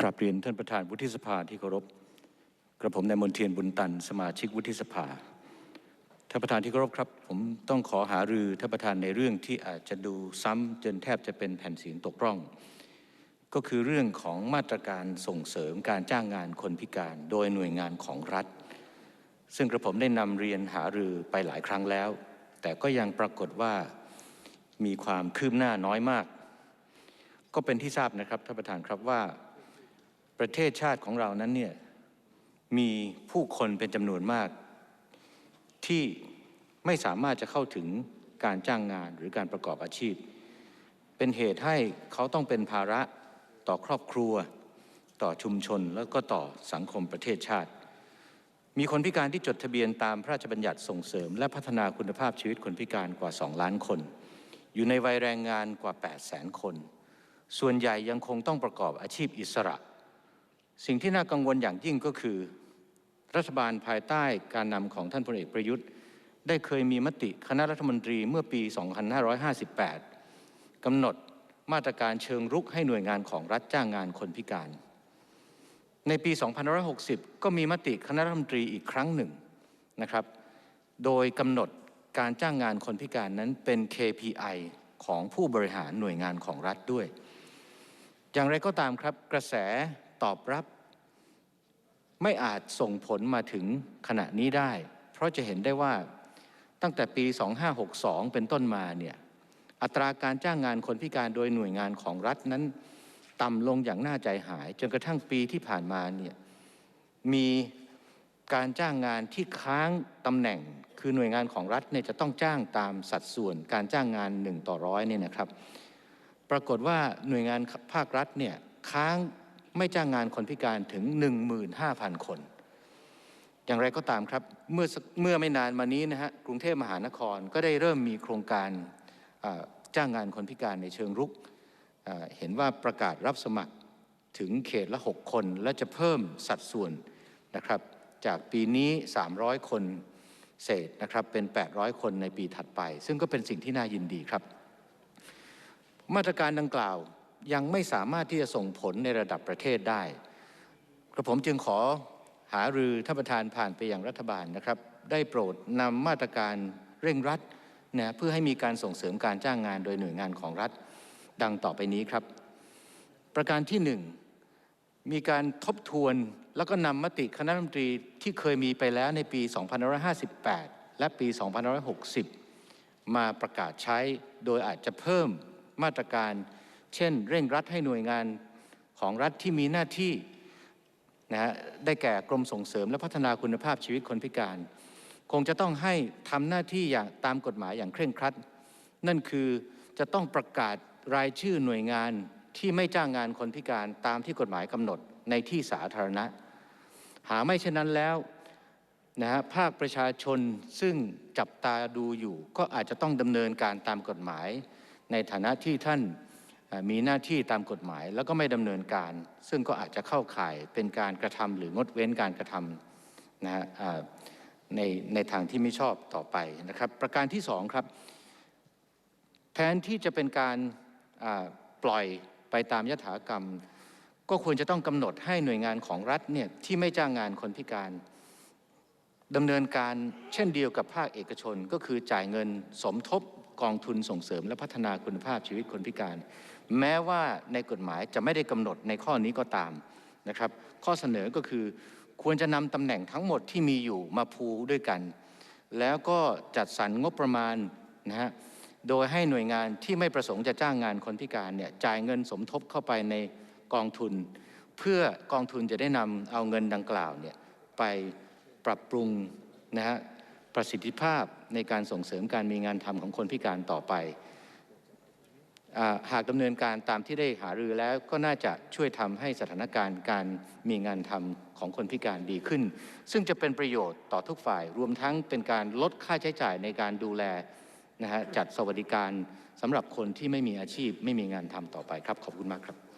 กราบเรียนท่านประธานวุฒิสภาที่เคารพกระผมนายมนเทียนบุญตัน สมาชิกวุฒิสภาท่านประธานที่เคารพครับ ผมต้องขอหารือท่านประธานในเรื่องที่อาจจะดูซ้ำจนแทบจะเป็นแผ่นเสียงตกร่อง ก็คือเรื่องของมาตรการส่งเสริมการจ้างงานคนพิการ โดยหน่วยงานของรัฐ ซึ่งกระผมได้นำเรียนหารือไปหลายครั้งแล้ว แต่ก็ยังปรากฏว่ามีความคืบหน้าน้อยมาก ก็เป็นที่ทราบนะครับท่านประธานครับว่า ประเทศชาติของเรานั้นเนี่ยมีผู้คนเป็นจำนวนมาก ที่ไม่สามารถจะเข้าถึงการจ้างงานหรือการประกอบอาชีพ เป็นเหตุให้เขาต้องเป็นภาระต่อครอบครัว ต่อชุมชนแล้วก็ต่อสังคมประเทศชาติ มีคนพิการที่จดทะเบียนตามพระราชบัญญัติส่งเสริม และพัฒนาคุณภาพชีวิตคนพิการกว่า 2 ล้านคน อยู่ในวัยแรงงานกว่า 8 0 0แสนคน ส่วนใหญ่ยังคงต้องประกอบอาชีพอิสระ สิ่งที่น่ากังวลอย่างยิ่งก็คือ รัฐบาลภายใต้การนำของท่านพลเอกประยุทธ์ ได้เคยมีมติคณะรัฐมนตรีเมื่อปี 2558กำหนดมาตรการเชิงรุกให้หน่วยงานของรัฐจ้างงานคนพิการ ในปี 2560 ก็มีมติคณะรัฐมนตรีอีกครั้งหนึ่งนะครับ โดยกำหนดการจ้างงานคนพิการนั้นเป็น KPI ของผู้บริหารหน่วยงานของรัฐด้วย อย่างไรก็ตามครับกระแส ตอบรับ ไม่อาจส่งผลมาถึงขณะนี้ได้ เพราะจะเห็นได้ว่าตั้งแต่ปี 2562 เป็นต้นมาเนี่ยอัตราการจ้างงานคนพิการโดยหน่วยงานของรัฐนั้น ต่ำลงอย่างน่าใจหาย จนกระทั่งปีที่ผ่านมาเนี่ยมีการจ้างงานที่ค้างตำแหน่ง คือหน่วยงานของรัฐเนี่ยจะต้องจ้างตามสัดส่วนการจ้างงาน 1 ต่อร้อยเนี่ยนะครับ ปรากฏว่าหน่วยงานภาครัฐเนี่ยค้าง ไม่จ้างงานคนพิการถึง 15,000 คน อย่างไรก็ตามครับ เมื่อเมื่อไม่นานมานี้นะฮะกรุงเทพมหานครก็ได้เริ่มมีโครงการจ้างงานคนพิการในเชิงรุก เห็นว่าประกาศรับสมัครถึงเขตละ 6 คน และจะเพิ่มสัดส่วนนะครับจากปีนี้ 300 คนเศษนะครับเป็น 800 คนในปีถัดไป ซึ่งก็เป็นสิ่งที่น่ายินดีครับ มาตรการดังกล่าว ยังไม่สามารถที่จะส่งผลในระดับประเทศได้กระผมจึงขอหารือท่านประธานผ่านไปยังรัฐบาลนะครับ ได้โปรดนำมาตรการเร่งรัดนะเพื่อให้มีการส่งเสริมการจ้างงานโดยหน่วยงานของรัฐดังต่อไปนี้ครับ ประการที่หนึ่งมีการทบทวนแล้วก็นำมติคณะรัฐมนตรีที่เคยมีไปแล้วในปี 2558 และปี 2560 มาประกาศใช้โดยอาจจะเพิ่มมาตรการ เช่น เร่งรัดให้หน่วยงานของรัฐที่มีหน้าที่นะฮะได้แก่กรมส่งเสริมและพัฒนาคุณภาพชีวิตคนพิการ คงจะต้องให้ทำหน้าที่อย่างตามกฎหมายอย่างเคร่งครัด นั่นคือจะต้องประกาศรายชื่อหน่วยงานที่ไม่จ้างงานคนพิการตามที่กฎหมายกำหนดในที่สาธารณะ หาไม่เช่นนั้นแล้วนะฮะภาคประชาชนซึ่งจับตาดูอยู่ ก็อาจจะต้องดำเนินการตามกฎหมาย ในฐานะที่ท่าน มีหน้าที่ตามกฎหมายแล้วก็ไม่ดำเนินการ ซึ่งก็อาจจะเข้าข่ายเป็นการกระทำหรืองดเว้นการกระทำนะฮะในในทางที่ไม่ชอบต่อไปนะครับ ประการที่สองครับแทนที่จะเป็นการปล่อยไปตามยถากรรม ก็ควรจะต้องกำหนดให้หน่วยงานของรัฐเนี่ยที่ไม่จ้างงานคนพิการดำเนินการเช่นเดียวกับภาคเอกชนก็คือจ่ายเงินสมทบกองทุนส่งเสริมและพัฒนาคุณภาพชีวิตคนพิการ แม้ว่าในกฎหมายจะไม่ได้กำหนดในข้อนี้ก็ตามนะครับ ข้อเสนอก็คือควรจะนำตำแหน่งทั้งหมดที่มีอยู่มาพูด้วยกัน แล้วก็จัดสรรงบประมาณนะฮะโดยให้หน่วยงานที่ไม่ประสงค์จะจ้างงานคนพิการเนี่ยจ่ายเงินสมทบเข้าไปในกองทุน เพื่อกองทุนจะได้นำเอาเงินดังกล่าวเนี่ยไปปรับปรุงนะฮะประสิทธิภาพในการส่งเสริมการมีงานทำของคนพิการต่อไป หากดำเนินการตามที่ได้หารือแล้วก็น่าจะช่วยทำให้สถานการณ์การมีงานทำของคนพิการดีขึ้น ซึ่งจะเป็นประโยชน์ต่อทุกฝ่าย รวมทั้งเป็นการลดค่าใช้จ่ายในการดูแลนะฮะจัดสวัสดิการสำหรับคนที่ไม่มีอาชีพไม่มีงานทำต่อไปครับ ขอบคุณมากครับ